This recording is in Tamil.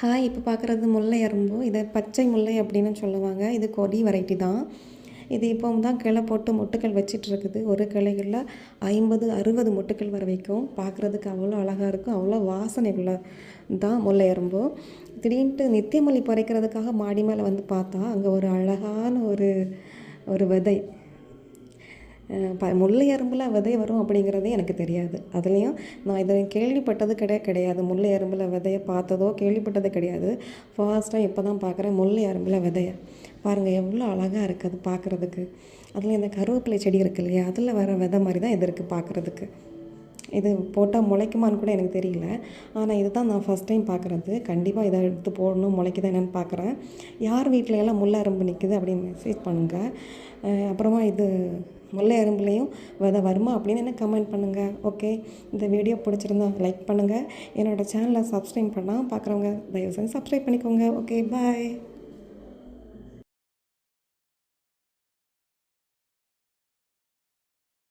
ஹாய் இப்போ பார்க்குறது முல்லை அரும்பு. இதை பச்சை முல்லை அப்படின்னு சொல்லுவாங்க. இது கொடி வெரைட்டி தான். இது இப்போ தான் கிளை போட்டு மொட்டுக்கள் வச்சிட்ருக்குது ஒரு கிளைகளில் ஐம்பது அறுபது மொட்டுக்கள் வர வைக்கும். பார்க்குறதுக்கு அவ்வளோ அழகாக இருக்கும். அவ்வளோ வாசனை உள்ள தான் முல்லை அரும்பு. திடீர்னுட்டு நித்தியமல்லி பறிக்கிறதுக்காக மாடி மேலே வந்து பார்த்தா அங்கே ஒரு அழகான ஒரு ஒரு விதை. ப முல்லை அரும்பில் விதை வரும் அப்படிங்கிறதே எனக்கு தெரியாது. அதுலேயும் நான் இதை கேள்விப்பட்டது கிடையாது கிடையாது. முல்லை அரும்பில் விதையை பார்த்ததோ கேள்விப்பட்டது கிடையாது. ஃபர்ஸ்ட் டைம் இப்போ தான் பார்க்குறேன் முல்லை அரும்பில் விதையை பாருங்கள் எவ்வளோ அழகாக இருக்குது அது பார்க்குறதுக்கு. அதில் இந்த கருவேப்பிலை செடி இருக்கு இல்லையா? அதில் வர விதை மாதிரி தான் இது இருக்குது பார்க்குறதுக்கு. இது போட்டால் முளைக்குமான்னு கூட எனக்கு தெரியல. ஆனால் இதுதான் நான் ஃபஸ்ட் டைம் பார்க்குறது. கண்டிப்பாக இதை எடுத்து போடணும் முளைக்குதா என்னென்னு பார்க்குறேன். யார் வீட்டில எல்லாம் முல்லை அரும்பு நிற்குது அப்படின்னு மெசேஜ் பண்ணுங்கள் அப்புறமா இது முல்லை அரும்புலேயும் வித வருமா அப்படின்னு எனக்கு கமெண்ட் பண்ணுங்கள் ஓகே இந்த வீடியோ பிடிச்சிருந்தா லைக் பண்ணுங்கள் என்னோடய சேனலை சப்ஸ்கிரைப் பண்ணால் பார்க்குறவங்க தயவு செஞ்சு சப்ஸ்கிரைப் பண்ணிக்கோங்க ஓகே பாய்